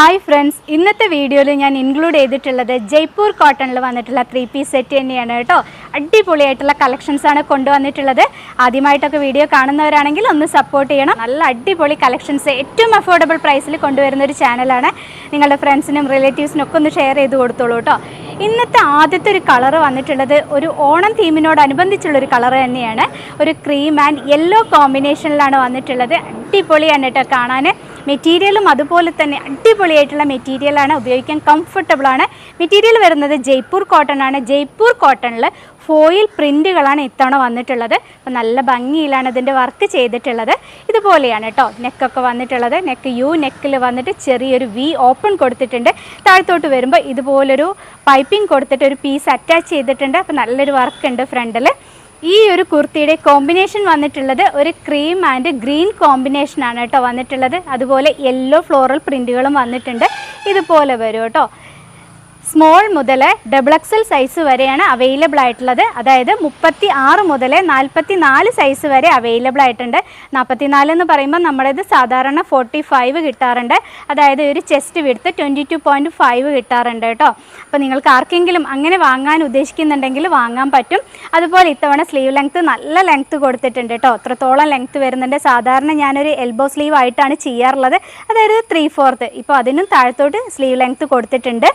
Hi friends ഇന്നത്തെ വീഡിയോയിൽ ഞാൻ ഇൻക്ലൂഡ് ചെയ്തിട്ടുള്ളത് ജയ്പൂർ കോട്ടണിൽ വന്നിട്ടുള്ള ത്രീ പീസ് സെറ്റ് തന്നെയാണ് കേട്ടോ. അടിപൊളിയായിട്ടുള്ള കളക്ഷൻസ് ആണ് കൊണ്ടുവന്നിട്ടുള്ളത്. ആദ്യമായിട്ടൊക്കെ വീഡിയോ കാണുന്നവരാണെങ്കിൽ ഒന്ന് സപ്പോർട്ട് ചെയ്യണം. നല്ല അടിപൊളി കളക്ഷൻസ് ഏറ്റവും അഫോർഡബിൾ പ്രൈസിൽ കൊണ്ടുവരുന്ന ഒരു ചാനലാണ് നിങ്ങളുടെ ഫ്രണ്ട്സിനും റിലേറ്റീവ്സിനും ഒക്കെ ഒന്ന് ഷെയർ ചെയ്ത് കൊടുത്തോളൂ കേട്ടോ. ഇന്നത്തെ ആദ്യത്തെ ഒരു കളർ വന്നിട്ടുള്ളത് ഒരു ഓണം തീമിനോടനുബന്ധിച്ചുള്ളൊരു കളർ തന്നെയാണ്. ഒരു ക്രീം ആൻഡ് യെല്ലോ കോമ്പിനേഷനിലാണ് വന്നിട്ടുള്ളത്. അടിപൊളിയാണ് കേട്ടോ കാണാൻ മെറ്റീരിയലും അതുപോലെ തന്നെ അടിപൊളിയായിട്ടുള്ള മെറ്റീരിയലാണ് ഉപയോഗിക്കാൻ കംഫർട്ടബിളാണ് മെറ്റീരിയൽ വരുന്നത് ജയ്പൂർ കോട്ടൺ ആണ്. ജയ്പൂർ കോട്ടണിൽ ഫോയിൽ പ്രിന്റുകളാണ് ഇത്തവണ വന്നിട്ടുള്ളത്. അപ്പോൾ നല്ല ഭംഗിയിലാണ് ഇതിന്റെ വർക്ക് ചെയ്തിട്ടുള്ളത്. ഇതുപോലെയാണ് കേട്ടോ നെക്കൊക്കെ വന്നിട്ടുള്ളത്. നെക്ക് യു നെക്കിൽ വന്നിട്ട് ചെറിയൊരു വി ഓപ്പൺ കൊടുത്തിട്ടുണ്ട്. താഴത്തോട്ട് വരുമ്പോൾ ഇതുപോലൊരു പൈപ്പിംഗ് കൊടുത്തിട്ട് ഒരു പീസ് അറ്റാച്ച് ചെയ്തിട്ടുണ്ട്. അപ്പോൾ നല്ലൊരു വർക്ക് ഉണ്ട് ഫ്രണ്ടിൽ ഈ ഒരു കുർത്തിയുടെ കോമ്പിനേഷൻ വന്നിട്ടുള്ളത് ഒരു ക്രീം ആൻഡ് ഗ്രീൻ കോമ്പിനേഷൻ ആണ് കേട്ടോ വന്നിട്ടുള്ളത്. അതുപോലെ യെല്ലോ ഫ്ലോറൽ പ്രിന്റുകളും വന്നിട്ടുണ്ട്. ഇതുപോലെ വരും കേട്ടോ. സ്മോൾ മുതൽ ഡബിൾ എക്സൽ സൈസ് വരെയാണ് അവൈലബിൾ ആയിട്ടുള്ളത്. അതായത് മുപ്പത്തി ആറ് മുതൽ നാൽപ്പത്തി നാല് സൈസ് വരെ അവൈലബിൾ ആയിട്ടുണ്ട്. നാൽപ്പത്തി നാല് എന്ന് പറയുമ്പോൾ നമ്മുടേത് സാധാരണ ഫോർട്ടി ഫൈവ് കിട്ടാറുണ്ട്. അതായത് ഒരു ചെസ്റ്റ് വിടുത്ത് ട്വന്റി ടു പോയിന്റ് ഫൈവ് കിട്ടാറുണ്ട് കേട്ടോ. അപ്പോൾ നിങ്ങൾക്ക് ആർക്കെങ്കിലും അങ്ങനെ വാങ്ങാൻ ഉദ്ദേശിക്കുന്നുണ്ടെങ്കിൽ വാങ്ങാൻ പറ്റും. അതുപോലെ ഇത്തവണ സ്ലീവ് ലെങ്ത്ത് നല്ല ലെങ്ത്ത് കൊടുത്തിട്ടുണ്ട് കേട്ടോ. അത്രത്തോളം ലെങ്ത്ത് വരുന്നുണ്ട്. സാധാരണ ഞാനൊരു എൽബോ സ്ലീവ് ആയിട്ടാണ് ചെയ്യാറുള്ളത്. അതായത് ത്രീ ഫോർത്ത് ഇപ്പോൾ അതിനും താഴത്തോട്ട് സ്ലീവ് ലെങ്ത്ത് കൊടുത്തിട്ടുണ്ട്.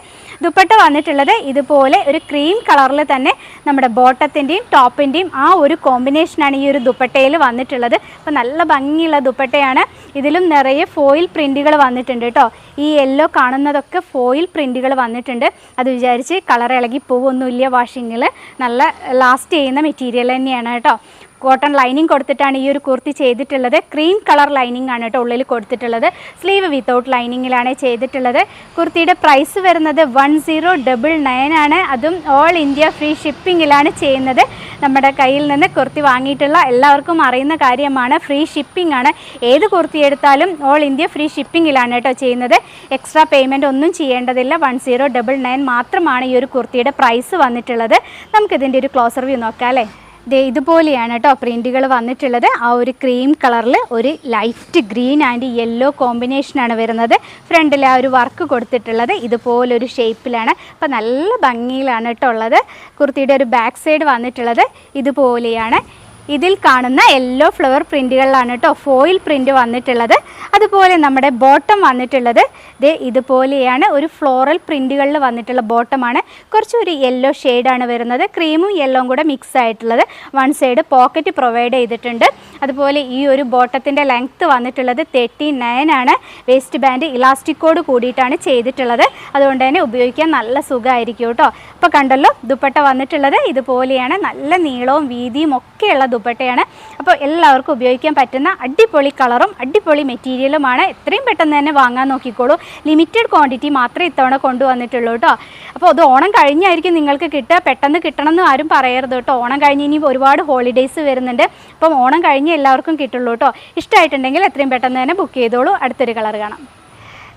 വന്നിട്ടുള്ളത് ഇതുപോലെ ഒരു ക്രീം കളറിൽ തന്നെ നമ്മുടെ ബോട്ടത്തിന്റെയും ടോപ്പിന്റെയും ആ ഒരു കോമ്പിനേഷനാണ് ഈ ഒരു ദുപ്പട്ടയിൽ വന്നിട്ടുള്ളത്. അപ്പോൾ നല്ല ഭംഗിയുള്ള ദുപ്പട്ടയാണ്. ഇതിലും നിറയെ ഫോയിൽ പ്രിന്റുകൾ വന്നിട്ടുണ്ട് കേട്ടോ ഈ യെല്ലോ കാണുന്നതൊക്കെ ഫോയിൽ പ്രിന്റുകൾ വന്നിട്ടുണ്ട്. അത് വിചാരിച്ച് കളർ ഇളകി പോവൊന്നുമില്ല വാഷിങ്ങിൽ നല്ല ലാസ്റ്റ് ചെയ്യുന്ന മെറ്റീരിയൽ തന്നെയാണ് കേട്ടോ കോട്ടൺ ലൈനിങ് കൊടുത്തിട്ടാണ് ഈ ഒരു കുർത്തി ചെയ്തിട്ടുള്ളത്. ക്രീം കളർ ലൈനിങ് ആണ് കേട്ടോ ഉള്ളിൽ കൊടുത്തിട്ടുള്ളത്. സ്ലീവ് വിത്തൗട്ട് ലൈനിങ്ങിലാണ് ചെയ്തിട്ടുള്ളത്. കുർത്തിയുടെ പ്രൈസ് വരുന്നത് വൺ സീറോ ഡബിൾ നയൻ ആണ്. അതും ഓൾ ഇന്ത്യ ഫ്രീ ഷിപ്പിങ്ങിലാണ് ചെയ്യുന്നത്. നമ്മുടെ കയ്യിൽ നിന്ന് കുർത്തി വാങ്ങിയിട്ടുള്ള എല്ലാവർക്കും അറിയുന്ന കാര്യമാണ്. ഫ്രീ ഷിപ്പിംഗ് ആണ്. ഏത് കുർത്തി എടുത്താലും ഓൾ ഇന്ത്യ ഫ്രീ ഷിപ്പിങ്ങിലാണ് കേട്ടോ ചെയ്യുന്നത്. എക്സ്ട്രാ പേയ്മെന്റ് ഒന്നും ചെയ്യേണ്ടതില്ല. വൺ സീറോ ഡബിൾ നയൻ മാത്രമാണ് ഈ ഒരു കുർത്തിയുടെ പ്രൈസ് വന്നിട്ടുള്ളത്. നമുക്കിതിന്റെ ഒരു ക്ലോസർ വ്യൂ നോക്കാം അല്ലേ? ദേ ഇതുപോലെയാണ് കേട്ടോ പ്രിന്റുകൾ വന്നിട്ടുള്ളത്. ആ ഒരു ക്രീം കളറിൽ ഒരു ലൈറ്റ് ഗ്രീൻ ആൻഡ് യെല്ലോ കോമ്പിനേഷനാണ് വരുന്നത്. ഫ്രണ്ടിൽ ആ ഒരു വർക്ക് കൊടുത്തിട്ടുള്ളത്. ഇതുപോലൊരു ഷേപ്പിലാണ്. അപ്പോൾ നല്ല ഭംഗിയിലാണ് കേട്ടോ ഉള്ളത്. കുർത്തിയുടെ ഒരു ബാക്ക് സൈഡ് വന്നിട്ടുള്ളത്. ഇതുപോലെയാണ്. ഇതിൽ കാണുന്ന യെല്ലോ ഫ്ലവർ പ്രിന്റുകളിലാണ് കേട്ടോ ഫോയിൽ പ്രിന്റ് വന്നിട്ടുള്ളത്. അതുപോലെ നമ്മുടെ ബോട്ടം വന്നിട്ടുള്ളത്. ഇത് ഇതുപോലെയാണ് ഒരു ഫ്ലോറൽ പ്രിന്റുകളിൽ വന്നിട്ടുള്ള ബോട്ടമാണ് കുറച്ചൊരു യെല്ലോ ഷെയ്ഡാണ് വരുന്നത്. ക്രീമും യെല്ലോയും കൂടെ മിക്സ് ആയിട്ടുള്ളത്. വൺ സൈഡ് പോക്കറ്റ് പ്രൊവൈഡ് ചെയ്തിട്ടുണ്ട്. അതുപോലെ ഈ ഒരു ബോട്ടത്തിന്റെ ലെങ്ത്ത് വന്നിട്ടുള്ളത് തേർട്ടി ആണ്. വേസ്റ്റ് ബാൻഡ് ഇലാസ്റ്റിക്കോട് കൂടിയിട്ടാണ് ചെയ്തിട്ടുള്ളത്. അതുകൊണ്ട് തന്നെ ഉപയോഗിക്കാൻ നല്ല സുഖമായിരിക്കും കേട്ടോ അപ്പോൾ കണ്ടല്ലോ ദുപ്പട്ട വന്നിട്ടുള്ളത്. ഇതുപോലെയാണ് നല്ല നീളവും വീതിയും ഒക്കെയുള്ള ദുപ്പട്ടയാണ്. അപ്പോൾ എല്ലാവർക്കും ഉപയോഗിക്കാൻ പറ്റുന്ന അടിപൊളി കളറും അടിപൊളി മെറ്റീരിയലുമാണ്. എത്രയും പെട്ടെന്ന് തന്നെ വാങ്ങാൻ നോക്കിക്കോളൂ. ലിമിറ്റഡ് ക്വാണ്ടിറ്റി മാത്രമേ ഇത്തവണ കൊണ്ടുവന്നിട്ടുള്ളൂ കേട്ടോ. അപ്പോൾ അത് ഓണം കഴിഞ്ഞായിരിക്കും നിങ്ങൾക്ക് കിട്ടുക. പെട്ടെന്ന് കിട്ടണം എന്ന് ആരും പറയരുത് കേട്ടോ. ഓണം കഴിഞ്ഞ് ഇനി ഒരുപാട് ഹോളിഡേയ്സ് വരുന്നുണ്ട്. അപ്പം ഓണം കഴിഞ്ഞ് എല്ലാവർക്കും കിട്ടുള്ളൂ കേട്ടോ. ഇഷ്ടമായിട്ടുണ്ടെങ്കിൽ എത്രയും പെട്ടെന്ന് തന്നെ ബുക്ക് ചെയ്തോളൂ. അടുത്തൊരു കളർ കാണാം.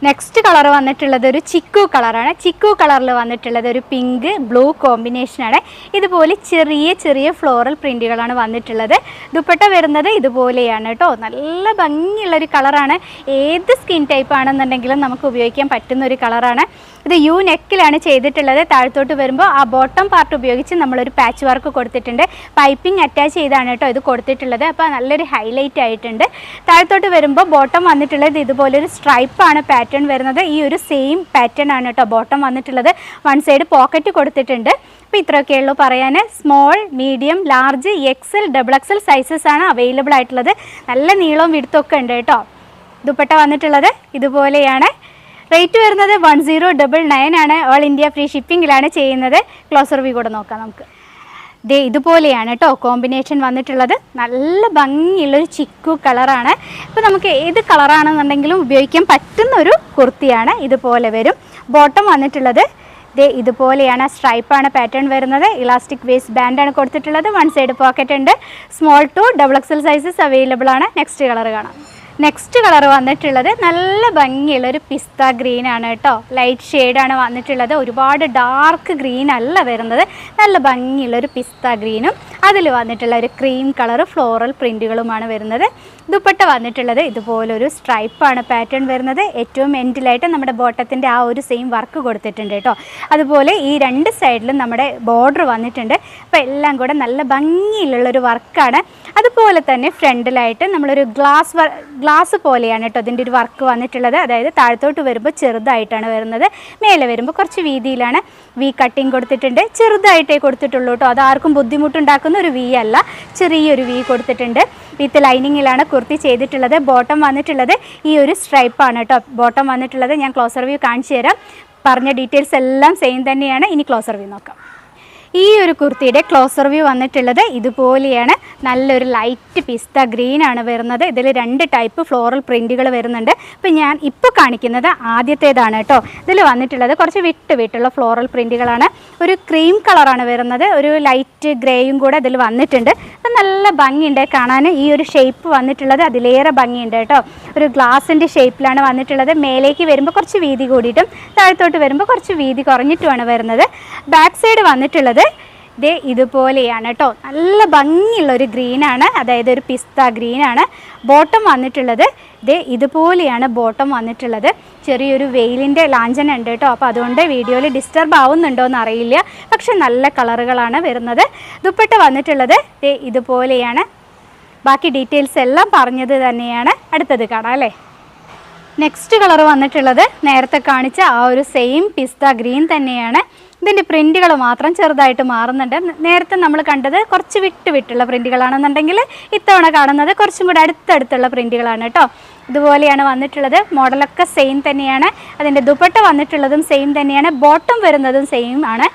നെക്സ്റ്റ് കളർ വന്നിട്ടുള്ളത് ഒരു ചിക്കു കളറാണ് ചിക്കു കളറിൽ വന്നിട്ടുള്ളത് ഒരു പിങ്ക് ബ്ലൂ കോമ്പിനേഷനാണ് ഇതുപോലെ ചെറിയ ചെറിയ ഫ്ലോറൽ പ്രിന്റുകളാണ് വന്നിട്ടുള്ളത്. ദുപ്പട്ട വരുന്നത് ഇതുപോലെയാണ് കേട്ടോ നല്ല ഭംഗിയുള്ളൊരു കളറാണ് ഏത് സ്കിൻ ടൈപ്പ് ആണെന്നുണ്ടെങ്കിലും നമുക്ക് ഉപയോഗിക്കാൻ പറ്റുന്ന ഒരു കളറാണ് ഇത് യു നെക്കിലാണ് ചെയ്തിട്ടുള്ളത്. താഴത്തോട്ട് വരുമ്പോൾ ആ ബോട്ടം പാർട്ട് ഉപയോഗിച്ച് നമ്മളൊരു പാച്ച് വർക്ക് കൊടുത്തിട്ടുണ്ട്. പൈപ്പിംഗ് അറ്റാച്ച് ചെയ്താണ് കേട്ടോ ഇത് കൊടുത്തിട്ടുള്ളത്. അപ്പോൾ നല്ലൊരു ഹൈലൈറ്റ് ആയിട്ടുണ്ട്. താഴത്തോട്ട് വരുമ്പോൾ ബോട്ടം വന്നിട്ടുള്ളത് ഇതുപോലൊരു സ്ട്രൈപ്പാണ് പാറ്റേൺ വരുന്നത് ഈ ഒരു സെയിം പാറ്റേൺ ആണ് കേട്ടോ ബോട്ടം വന്നിട്ടുള്ളത്. വൺ സൈഡ് പോക്കറ്റ് കൊടുത്തിട്ടുണ്ട്. അപ്പോൾ ഇത്രയൊക്കെ ഉള്ളൂ പറയാൻ small medium large XL double XL sizes ആണ് അവൈലബിൾ ആയിട്ടുള്ളത്. നല്ല നീളവും വിടുത്തൊക്കെ ഉണ്ട് കേട്ടോ ദുപ്പട്ട വന്നിട്ടുള്ളത് ഇതുപോലെയാണ്. റേറ്റ് വരുന്നത് വൺ സീറോ ഡബിൾ നയൻ ആണ്. ഓൾ ഇന്ത്യ ഫ്രീ ഷിപ്പിങ്ങിലാണ് ചെയ്യുന്നത്. ക്ലോസർ വ്യൂ കൂടെ നോക്കാം നമുക്ക്. ദേ ഇതുപോലെയാണ് കേട്ടോ കോമ്പിനേഷൻ വന്നിട്ടുള്ളത്. നല്ല ഭംഗിയുള്ളൊരു ചിക്കു കളറാണ്. ഇപ്പം നമുക്ക് ഏത് കളറാണെന്നുണ്ടെങ്കിലും ഉപയോഗിക്കാൻ പറ്റുന്ന ഒരു കുർത്തിയാണ് ഇതുപോലെ വരും. ബോട്ടം വന്നിട്ടുള്ളത്. ദേ ഇതുപോലെയാണ് സ്ട്രൈപ്പാണ് പാറ്റേൺ വരുന്നത്. ഇലാസ്റ്റിക് വേസ്റ്റ് ബാൻഡാണ് കൊടുത്തിട്ടുള്ളത്. വൺ സൈഡ് പോക്കറ്റ് ഉണ്ട്. Small to double XL sizes available ആണ്. നെക്സ്റ്റ് കളർ കാണാം. നെക്സ്റ്റ് കളർ വന്നിട്ടുള്ളത് നല്ല ഭംഗിയുള്ള ഒരു പിസ്ത ഗ്രീൻ ആണ് കേട്ടോ. ലൈറ്റ് ഷെയ്ഡാണ് വന്നിട്ടുള്ളത്. ഒരുപാട് ഡാർക്ക് ഗ്രീൻ അല്ല വരുന്നത്. നല്ല ഭംഗിയുള്ള ഒരു പിസ്ത ഗ്രീനും അതിൽ വന്നിട്ടുള്ള ഒരു ക്രീം കളർ ഫ്ലോറൽ പ്രിന്റുകളുമാണ് വരുന്നത്. ദുപ്പട്ട വന്നിട്ടുള്ളത് ഇതുപോലൊരു സ്ട്രൈപ്പാണ് പാറ്റേൺ വരുന്നത്. ഏറ്റവും എൻഡിലായിട്ട് നമ്മുടെ ബോട്ടത്തിന്റെ ആ ഒരു സെയിം വർക്ക് കൊടുത്തിട്ടുണ്ട് കേട്ടോ. അതുപോലെ ഈ രണ്ട് സൈഡിലും നമ്മുടെ ബോർഡർ വന്നിട്ടുണ്ട്. അപ്പോൾ എല്ലാം കൂടെ നല്ല ഭംഗിയിലുള്ളൊരു വർക്കാണ് അതുപോലെ തന്നെ ഫ്രണ്ടിലായിട്ട് നമ്മളൊരു ഗ്ലാസ് ഗ്ലാസ് പോലെയാണ് കേട്ടോ അതിന്റെ ഒരു വർക്ക് വന്നിട്ടുള്ളത്. അതായത് താഴത്തോട്ട് വരുമ്പോൾ ചെറുതായിട്ടാണ് വരുന്നത്. മേലെ വരുമ്പോൾ കുറച്ച് വീതിയിലാണ്. വി കട്ടിങ് കൊടുത്തിട്ടുണ്ട്. ചെറുതായിട്ടേ കൊടുത്തിട്ടുള്ളൂ കേട്ടോ. അത് ആർക്കും ബുദ്ധിമുട്ടുണ്ടാക്കുന്ന ഒരു വി അല്ല. ചെറിയൊരു വി കൊടുത്തിട്ടുണ്ട്. വിത്ത് ലൈനിങ്ങിലാണ് കുർത്തി ചെയ്തിട്ടുള്ളത് ബോട്ടം വന്നിട്ടുള്ളത് ഈ ഒരു സ്ട്രൈപ്പാണ് കേട്ടോ. ബോട്ടം വന്നിട്ടുള്ളത് ഞാൻ ക്ലോസർ വ്യൂ കാണിച്ചു തരാം. പറഞ്ഞ ഡീറ്റെയിൽസ് എല്ലാം സെയിം തന്നെയാണ്. ഇനി ക്ലോസർ വ്യൂ നോക്കാം. ഈ ഒരു കുർത്തിയുടെ ക്ലോസർ വ്യൂ വന്നിട്ടുള്ളത് ഇതുപോലെയാണ്. നല്ലൊരു ലൈറ്റ് പിസ്ത ഗ്രീൻ ആണ് വരുന്നത്. ഇതിൽ രണ്ട് ടൈപ്പ് ഫ്ലോറൽ പ്രിന്റുകൾ വരുന്നുണ്ട്. ഇപ്പം ഞാൻ ഇപ്പോൾ കാണിക്കുന്നത് ആദ്യത്തേതാണ് കേട്ടോ. ഇതിൽ വന്നിട്ടുള്ളത് കുറച്ച് വിട്ട് വിട്ടുള്ള ഫ്ലോറൽ പ്രിന്റുകളാണ് ഒരു ക്രീം കളറാണ് വരുന്നത്. ഒരു ലൈറ്റ് ഗ്രേയും കൂടെ ഇതിൽ വന്നിട്ടുണ്ട്. അപ്പം നല്ല ഭംഗിയുണ്ട് കാണാൻ. ഈ ഒരു ഷേപ്പ് വന്നിട്ടുള്ളത് അതിലേറെ ഭംഗിയുണ്ട് കേട്ടോ. ഒരു ഗ്ലാസിന്റെ ഷേപ്പിലാണ് വന്നിട്ടുള്ളത്. മേലേക്ക് വരുമ്പോൾ കുറച്ച് വീതി കൂടിയിട്ടും താഴത്തോട്ട് വരുമ്പോൾ കുറച്ച് വീതി കുറഞ്ഞിട്ടുമാണ് വരുന്നത്. ബാക്ക് സൈഡ് വന്നിട്ടുള്ളത് ദേ ഇതുപോലെയാണ് കേട്ടോ നല്ല ഭംഗിയുള്ള ഒരു ഗ്രീനാണ് അതായത് ഒരു പിസ്ത ഗ്രീനാണ് ബോട്ടം വന്നിട്ടുള്ളത്. ദേ ഇതുപോലെയാണ് ബോട്ടം വന്നിട്ടുള്ളത്. ചെറിയൊരു വെയിലിന്റെ ലാഞ്ചന ഉണ്ട് കേട്ടോ അപ്പോൾ അതുകൊണ്ട് വീഡിയോയിൽ ഡിസ്റ്റർബ് ആവുന്നുണ്ടോ എന്ന് അറിയില്ല പക്ഷെ നല്ല കളറുകളാണ് വരുന്നത്. ദുപ്പട്ട വന്നിട്ടുള്ളത്. ദേ ഇതുപോലെയാണ്. ബാക്കി ഡീറ്റെയിൽസ് എല്ലാം പറഞ്ഞത് തന്നെയാണ്. അടുത്തത് കാണാം അല്ലേ? നെക്സ്റ്റ് കളർ വന്നിട്ടുള്ളത്. നേരത്തെ കാണിച്ച ആ ഒരു സെയിം പിസ്ത ഗ്രീൻ തന്നെയാണ്. ഇതിന്റെ പ്രിന്റുകൾ മാത്രം ചെറുതായിട്ട് മാറുന്നുണ്ട്. നേരത്തെ നമ്മൾ കണ്ടത് കുറച്ച് വിട്ട് വിട്ടുള്ള പ്രിന്റുകളാണെന്നുണ്ടെങ്കിൽ ഇത്തവണ കാണുന്നത് കുറച്ചും കൂടെ അടുത്തടുത്തുള്ള പ്രിന്റുകളാണ് കേട്ടോ. ഇതുപോലെയാണ് വന്നിട്ടുള്ളത്. മോഡലൊക്കെ സെയിം തന്നെയാണ്. അതിന്റെ ദുപ്പട്ട വന്നിട്ടുള്ളതും സെയിം തന്നെയാണ്. ബോട്ടം വരുന്നതും സെയിം ആണ്.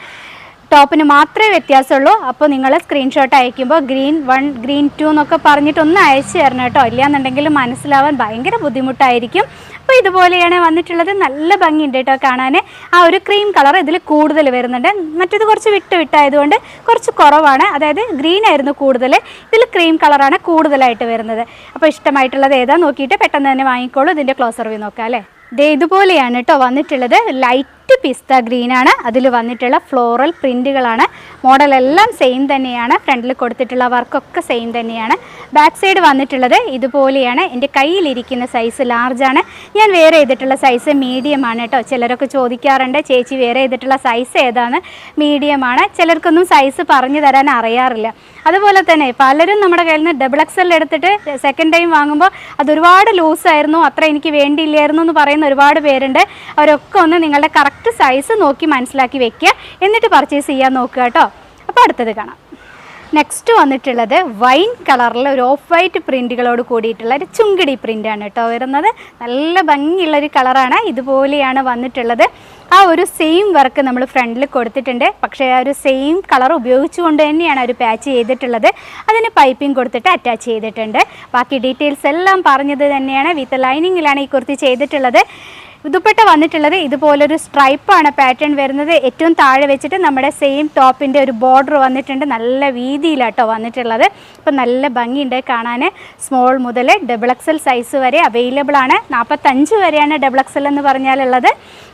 ടോപ്പിന് മാത്രമേ വ്യത്യാസമുള്ളൂ. അപ്പോൾ നിങ്ങൾ സ്ക്രീൻഷോട്ട് അയക്കുമ്പോൾ ഗ്രീൻ വൺ ഗ്രീൻ ടു എന്നൊക്കെ പറഞ്ഞിട്ട് ഒന്ന് അയച്ചു തരണം കേട്ടോ. ഇല്ലാന്നുണ്ടെങ്കിൽ മനസ്സിലാവാൻ ഭയങ്കര ബുദ്ധിമുട്ടായിരിക്കും. അപ്പോൾ ഇതുപോലെയാണ് വന്നിട്ടുള്ളത്. നല്ല ഭംഗിയുണ്ട് കേട്ടോ കാണാൻ ആ ഒരു ക്രീം കളർ ഇതിൽ കൂടുതൽ വരുന്നുണ്ട്. മറ്റേത് കുറച്ച് വിട്ട് വിട്ടായതുകൊണ്ട് കുറച്ച് കുറവാണ്. അതായത് ഗ്രീൻ ആയിരുന്നു കൂടുതൽ. ഇതിൽ ക്രീം കളറാണ് കൂടുതലായിട്ട് വരുന്നത്. അപ്പോൾ ഇഷ്ടമായിട്ടുള്ളത് ഏതാ നോക്കിയിട്ട് പെട്ടെന്ന് തന്നെ വാങ്ങിക്കോളൂ. ഇതിന്റെ ക്ലോസർ വ്യൂ നോക്കാം അല്ലേ? ദേ ഇതുപോലെയാണ് കേട്ടോ വന്നിട്ടുള്ളത്. ലൈറ്റ് പിസ്ത ഗ്രീനാണ് അതിൽ വന്നിട്ടുള്ള ഫ്ലോറൽ പ്രിന്റുകളാണ് മോഡലെല്ലാം സെയിം തന്നെയാണ്. ഫ്രണ്ടിൽ കൊടുത്തിട്ടുള്ള വർക്കൊക്കെ സെയിം തന്നെയാണ്. ബാക്ക് സൈഡ് വന്നിട്ടുള്ളത് ഇതുപോലെയാണ്. എന്റെ കയ്യിലിരിക്കുന്ന സൈസ് ലാർജാണ് ഞാൻ വേറെ ചെയ്തിട്ടുള്ള സൈസ് മീഡിയമാണ് കേട്ടോ ചിലരൊക്കെ ചോദിക്കാറുണ്ട് ചേച്ചി വേറെ ചെയ്തിട്ടുള്ള സൈസ് ഏതാണ്? മീഡിയമാണ് ചിലർക്കൊന്നും സൈസ് പറഞ്ഞു തരാൻ അറിയാറില്ല. അതുപോലെ തന്നെ പലരും നമ്മുടെ കയ്യിൽ നിന്ന് ഡബിൾ എക്സൽ എടുത്തിട്ട് സെക്കൻഡ് ടൈം വാങ്ങുമ്പോൾ അത് ഒരുപാട് ലൂസായിരുന്നു അത്ര എനിക്ക് വേണ്ടിയില്ലായിരുന്നു എന്ന് പറയുന്ന ഒരുപാട് പേരുണ്ട്. അവരൊക്കെ ഒന്ന് നിങ്ങളുടെ കറക്റ്റ് സൈസ് നോക്കി മനസ്സിലാക്കി വെക്കുക എന്നിട്ട് പർച്ചേസ് ചെയ്യാൻ നോക്കുക കേട്ടോ അപ്പോൾ അടുത്തത് കാണാം. നെക്സ്റ്റ് വന്നിട്ടുള്ളത് വൈൻ കളറിൽ ഒരു ഓഫ് വൈറ്റ് പ്രിന്റുകളോട് കൂടിയിട്ടുള്ള ഒരു ചുങ്കിടി പ്രിന്റാണ് കേട്ടോ വരുന്നത്. നല്ല ഭംഗിയുള്ളൊരു കളറാണ് ഇതുപോലെയാണ് വന്നിട്ടുള്ളത്. ആ ഒരു സെയിം വർക്ക് നമ്മൾ ഫ്രണ്ടിൽ കൊടുത്തിട്ടുണ്ട്. പക്ഷേ ആ ഒരു സെയിം കളർ ഉപയോഗിച്ചുകൊണ്ട് തന്നെയാണ് ഒരു പാച്ച് ചെയ്തിട്ടുള്ളത്. അതിന് പൈപ്പിംഗ് കൊടുത്തിട്ട് അറ്റാച്ച് ചെയ്തിട്ടുണ്ട്. ബാക്കി ഡീറ്റെയിൽസ് എല്ലാം പറഞ്ഞത് തന്നെയാണ്. വിത്ത് ലൈനിങ്ങിലാണ് ഈ കുർത്തി ചെയ്തിട്ടുള്ളത്. ദുപ്പട്ട വന്നിട്ടുള്ളത് ഇതുപോലൊരു സ്ട്രൈപ്പാണ് പാറ്റേൺ വരുന്നത് ഏറ്റവും താഴെ വെച്ചിട്ട് നമ്മുടെ സെയിം ടോപ്പിന്റെ ഒരു ബോർഡർ വന്നിട്ടുണ്ട്. നല്ല വീതിയിലാട്ടോ വന്നിട്ടുള്ളത്. അപ്പം നല്ല ഭംഗിയുണ്ട് കാണാൻ സ്മോൾ മുതൽ ഡബിൾ എക്സൽ സൈസ് വരെ അവൈലബിൾ ആണ്. നാൽപ്പത്തഞ്ച് വരെയാണ് ഡബിൾ എക്സൽ എന്ന് പറഞ്ഞാലുള്ളത്.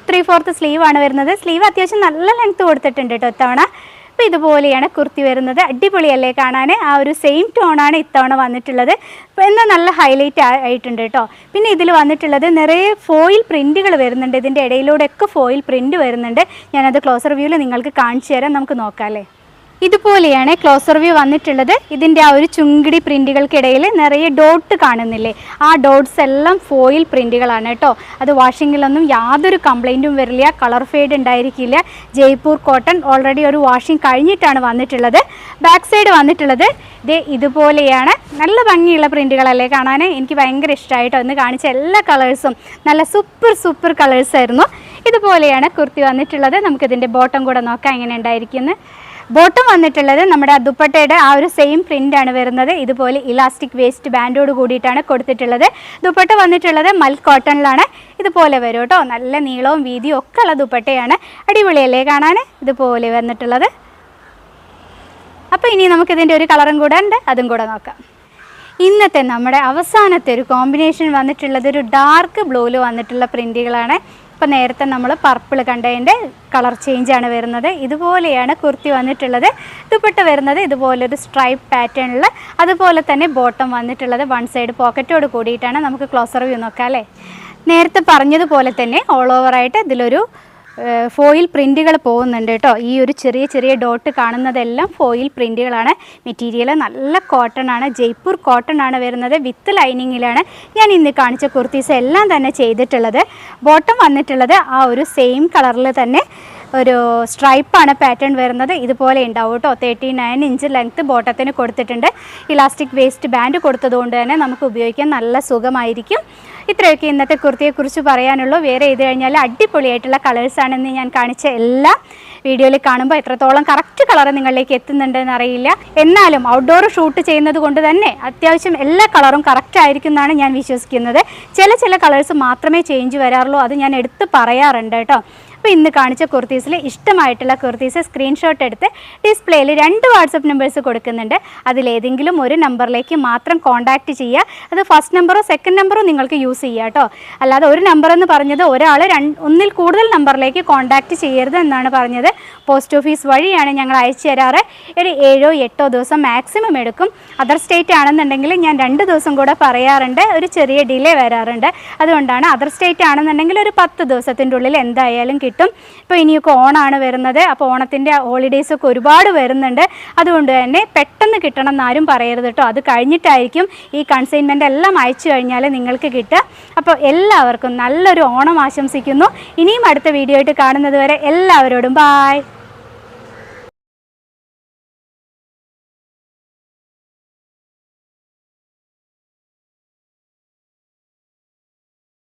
ത്രീ ഫോർത്ത് സ്ലീവ് ആണ് വരുന്നത്. സ്ലീവ് അത്യാവശ്യം നല്ല ലെങ്ത്ത് കൊടുത്തിട്ടുണ്ട് കേട്ടോ ഇത്തവണ. അപ്പോൾ ഇതുപോലെയാണ് കുർത്തി വരുന്നത്. അടിപൊളിയല്ലേ കാണാൻ ആ ഒരു സെയിം ടോണാണ് ഇത്തവണ വന്നിട്ടുള്ളത്. എന്നാൽ നല്ല ഹൈലൈറ്റ് ആയിട്ടുണ്ട് കേട്ടോ പിന്നെ ഇതിൽ വന്നിട്ടുള്ളത് നിറയെ ഫോയിൽ പ്രിന്റുകൾ വരുന്നുണ്ട്. ഇതിന്റെ ഇടയിലൂടെയൊക്കെ ഫോയിൽ പ്രിന്റ് വരുന്നുണ്ട്. ഞാനത് ക്ലോസർ വ്യൂവിൽ നിങ്ങൾക്ക് കാണിച്ചു തരാം. നമുക്ക് നോക്കാം അല്ലേ? ഇതുപോലെയാണ് ക്ലോസർ വ്യൂ വന്നിട്ടുള്ളത്. ഇതിന്റെ ആ ഒരു ചുങ്കിടി പ്രിന്റുകൾക്കിടയിൽ നിറയെ ഡോട്ട് കാണുന്നില്ലേ? ആ ഡോട്ട്സ് എല്ലാം ഫോയിൽ പ്രിന്റുകളാണ് കേട്ടോ. അത് വാഷിങ്ങിലൊന്നും യാതൊരു കംപ്ലൈന്റും വരില്ല. കളർ ഫെയ്ഡ് ഉണ്ടായിരിക്കില്ല. ജയ്പൂർ കോട്ടൺ ഓൾറെഡി ഒരു വാഷിംഗ് കഴിഞ്ഞിട്ടാണ് വന്നിട്ടുള്ളത്. ബാക്ക് സൈഡ് വന്നിട്ടുള്ളത്. ഇത് ഇതുപോലെയാണ്. നല്ല ഭംഗിയുള്ള പ്രിന്റുകളല്ലേ കാണാൻ എനിക്ക് ഭയങ്കര ഇഷ്ടമായിട്ടോ ഒന്ന് കാണിച്ച എല്ലാ കളേഴ്സും നല്ല സൂപ്പർ സൂപ്പർ കളേഴ്സായിരുന്നു ഇതുപോലെയാണ് കുർത്തി വന്നിട്ടുള്ളത്. നമുക്കിതിന്റെ ബോട്ടം കൂടെ നോക്കാം. എങ്ങനെ ഉണ്ടായിരിക്കുന്നത് ബോട്ടം വന്നിട്ടുള്ളത് നമ്മുടെ ദുപ്പട്ടയുടെ ആ ഒരു സെയിം പ്രിന്റ് ആണ് വരുന്നത്. ഇതുപോലെ ഇലാസ്റ്റിക് വേസ്റ്റ് ബാൻഡോട് കൂടിയിട്ടാണ് കൊടുത്തിട്ടുള്ളത്. ദുപ്പട്ട വന്നിട്ടുള്ളത് മൽ കോട്ടണിലാണ്. ഇതുപോലെ വരും കേട്ടോ. നല്ല നീളവും വീതിയും ഒക്കെ ഉള്ള ദുപ്പട്ടയാണ്. അടിപൊളിയല്ലേ കാണാൻ? ഇതുപോലെ വന്നിട്ടുള്ളത്. അപ്പോൾ ഇനി നമുക്കിതിന്റെ ഒരു കളറും കൂടെ ഉണ്ട്. അതും കൂടെ നോക്കാം. ഇന്നത്തെ നമ്മുടെ അവസാനത്തെ ഒരു കോമ്പിനേഷൻ വന്നിട്ടുള്ളത് ഒരു ഡാർക്ക് ബ്ലൂവിൽ വന്നിട്ടുള്ള പ്രിന്റുകളാണ് അപ്പോൾ നേരത്തെ നമ്മൾ പർപ്പിൾ കണ്ടതിന്റെ കളർ ചേഞ്ചാണ് വരുന്നത്. ഇതുപോലെയാണ് കുർത്തി വന്നിട്ടുള്ളത്. ദുപ്പട്ട വരുന്നത് ഇതുപോലൊരു സ്ട്രൈപ്പ് പാറ്റേണിൽ അതുപോലെ തന്നെ ബോട്ടം വന്നിട്ടുള്ളത് വൺ സൈഡ് പോക്കറ്റോട് കൂടിയിട്ടാണ് നമുക്ക് ക്ലോസർ വ്യൂ നോക്കാം അല്ലേ? നേരത്തെ പറഞ്ഞതുപോലെ തന്നെ ഓൾ ഓവറായിട്ട് ഇതിലൊരു ഫോയിൽ പ്രിന്റുകൾ പോകുന്നുണ്ട് കേട്ടോ. ഈ ഒരു ചെറിയ ചെറിയ ഡോട്ട് കാണുന്നതെല്ലാം ഫോയിൽ പ്രിന്റുകളാണ് മെറ്റീരിയൽ നല്ല കോട്ടൺ ആണ്. ജയ്പൂർ കോട്ടൺ ആണ് വരുന്നത്. വിത്ത് ലൈനിങ്ങിലാണ് ഞാൻ ഇന്ന് കാണിച്ച കുർത്തീസ് എല്ലാം തന്നെ ചെയ്തിട്ടുള്ളത്. ബോട്ടം വന്നിട്ടുള്ളത് ആ ഒരു സെയിം കളറിൽ തന്നെ ഒരു സ്ട്രൈപ്പാണ് പാറ്റേൺ വരുന്നത്. ഇതുപോലെ ഉണ്ടാവും കേട്ടോ. തേർട്ടി നയൻ ഇഞ്ച് ലെങ്ത്ത് ബോട്ടത്തിന് കൊടുത്തിട്ടുണ്ട്. ഇലാസ്റ്റിക് വേസ്റ്റ് ബാൻഡ് കൊടുത്തതുകൊണ്ട് തന്നെ നമുക്ക് ഉപയോഗിക്കാൻ നല്ല സുഖമായിരിക്കും. ഇത്രയൊക്കെ ഇന്നത്തെ കുർത്തിയെക്കുറിച്ച് പറയാനുള്ളൂ. വേറെ ചെയ്ത് കഴിഞ്ഞാൽ അടിപൊളിയായിട്ടുള്ള കളേഴ്സാണെന്ന് ഞാൻ കാണിച്ച എല്ലാ വീഡിയോയിൽ കാണുമ്പോൾ എത്രത്തോളം കറക്റ്റ് കളർ നിങ്ങളിലേക്ക് എത്തുന്നുണ്ടെന്ന് അറിയില്ല. എന്നാലും ഔട്ട്ഡോർ ഷൂട്ട് ചെയ്യുന്നത് കൊണ്ട് തന്നെ അത്യാവശ്യം എല്ലാ കളറും കറക്റ്റ് ആയിരിക്കും എന്നാണ് ഞാൻ വിശ്വസിക്കുന്നത്. ചില ചില കളേഴ്സ് മാത്രമേ ചേഞ്ച് വരാറുള്ളൂ. അത് ഞാൻ എടുത്ത് പറയാറുണ്ട് കേട്ടോ. അപ്പോൾ ഇന്ന് കാണിച്ച കുർത്തീസിൽ ഇഷ്ടമായിട്ടുള്ള കുർത്തീസ് സ്ക്രീൻഷോട്ട് എടുത്ത് ഡിസ്പ്ലേയിൽ രണ്ട് വാട്സപ്പ് നമ്പേഴ്സ് കൊടുക്കുന്നുണ്ട്. അതിലേതെങ്കിലും ഒരു നമ്പറിലേക്ക് മാത്രം കോൺടാക്റ്റ് ചെയ്യുക. അത് ഫസ്റ്റ് നമ്പറോ സെക്കൻഡ് നമ്പറോ നിങ്ങൾക്ക് യൂസ് ചെയ്യുക കേട്ടോ. അല്ലാതെ ഒരു നമ്പർ എന്ന് പറഞ്ഞത് ഒരാൾ ഒന്നിൽ കൂടുതൽ നമ്പറിലേക്ക് കോൺടാക്റ്റ് ചെയ്യരുത് എന്നാണ് പറഞ്ഞത്. പോസ്റ്റ് ഓഫീസ് വഴിയാണ് ഞങ്ങൾ അയച്ചു തരാറ്. ഒരു ഏഴോ എട്ടോ ദിവസം മാക്സിമം എടുക്കും. അതർ സ്റ്റേറ്റ് ആണെന്നുണ്ടെങ്കിൽ ഞാൻ രണ്ട് ദിവസം കൂടെ പറയാറുണ്ട്. ഒരു ചെറിയ ഡിലേ വരാറുണ്ട്. അതുകൊണ്ടാണ് അതർ സ്റ്റേറ്റ് ആണെന്നുണ്ടെങ്കിൽ ഒരു പത്ത് ദിവസത്തിന്റെ ഉള്ളിൽ എന്തായാലും ഇപ്പോൾ ഇനിയൊക്കെ ഓണാണ് വരുന്നത്. അപ്പോൾ ഓണത്തിന്റെ ഹോളിഡേയ്സ് ഒക്കെ ഒരുപാട് വരുന്നുണ്ട്. അതുകൊണ്ട് തന്നെ പെട്ടെന്ന് കിട്ടണം എന്നാരും പറയരുത് കേട്ടോ. അത് കഴിഞ്ഞിട്ടായിരിക്കും ഈ കൺസൈൻമെന്റ് എല്ലാം അയച്ചു കഴിഞ്ഞാൽ നിങ്ങൾക്ക് കിട്ടുക. അപ്പോൾ എല്ലാവർക്കും നല്ലൊരു ഓണം ആശംസിക്കുന്നു. ഇനിയും അടുത്ത വീഡിയോ ആയിട്ട് കാണുന്നത് വരെ എല്ലാവരോടും ബായ്